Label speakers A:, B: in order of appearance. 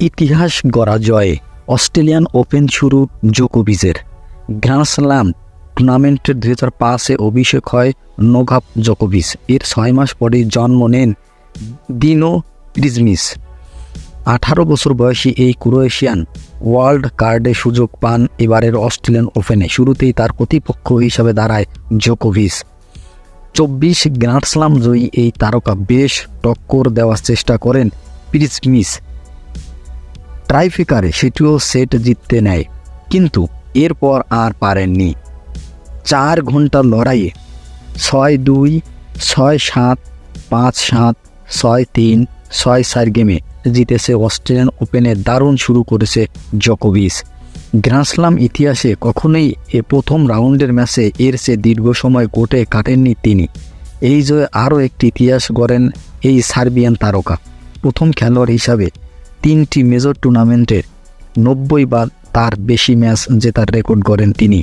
A: ইতিহাস গড়া জয়ে অস্ট্রেলিয়ান ওপেন শুরু জোকোভিচের। গ্র্যান্ড স্ল্যাম টুর্নামেন্টের দুই হাজার পাঁচে অভিষেক হয় নোভাক জোকোভিচ। এর ছয় মাস পরেই জন্ম নেন দিনো ক্রিজমিস আঠারো বছর বয়সী এই ক্রোয়েশিয়ান ওয়ার্ল্ড কার্ডে সুযোগ পান এবারের অস্ট্রেলিয়ান ওপেনে। শুরুতেই তার প্রতিপক্ষ হিসাবে দাঁড়ায় জোকোভিচ। চব্বিশ গ্র্যান্ড স্লাম জয়ী এই তারকা বেশ টক্কর দেওয়ার চেষ্টা করেন প্রিজমিস। ট্রাইফিকারে সেটিও সেট জিততে নেয়। কিন্তু এরপর আর পারেননি। চার ঘণ্টা লড়াইয়ে ছয় দুই, ছয় সাত, পাঁচ সাত, ছয় তিন, ছয় চার গেমে জিতেছে অস্ট্রেলিয়ান ওপেনে দারুণ শুরু করেছে জকোভিচ। গ্র্যান্ডস্লাম ইতিহাসে কখনোই এ প্রথম রাউন্ডের ম্যাচে এর চেয়ে দীর্ঘ সময় কোর্টে কাটেননি তিনি। এই জয়ে আরও একটি ইতিহাস গড়েন এই সার্বিয়ান তারকা। প্রথম খেলোয়াড় হিসাবে তিনটি মেজর টুর্নামেন্টের নব্বই বা তার বেশি ম্যাচ জেতার রেকর্ড করেন তিনি।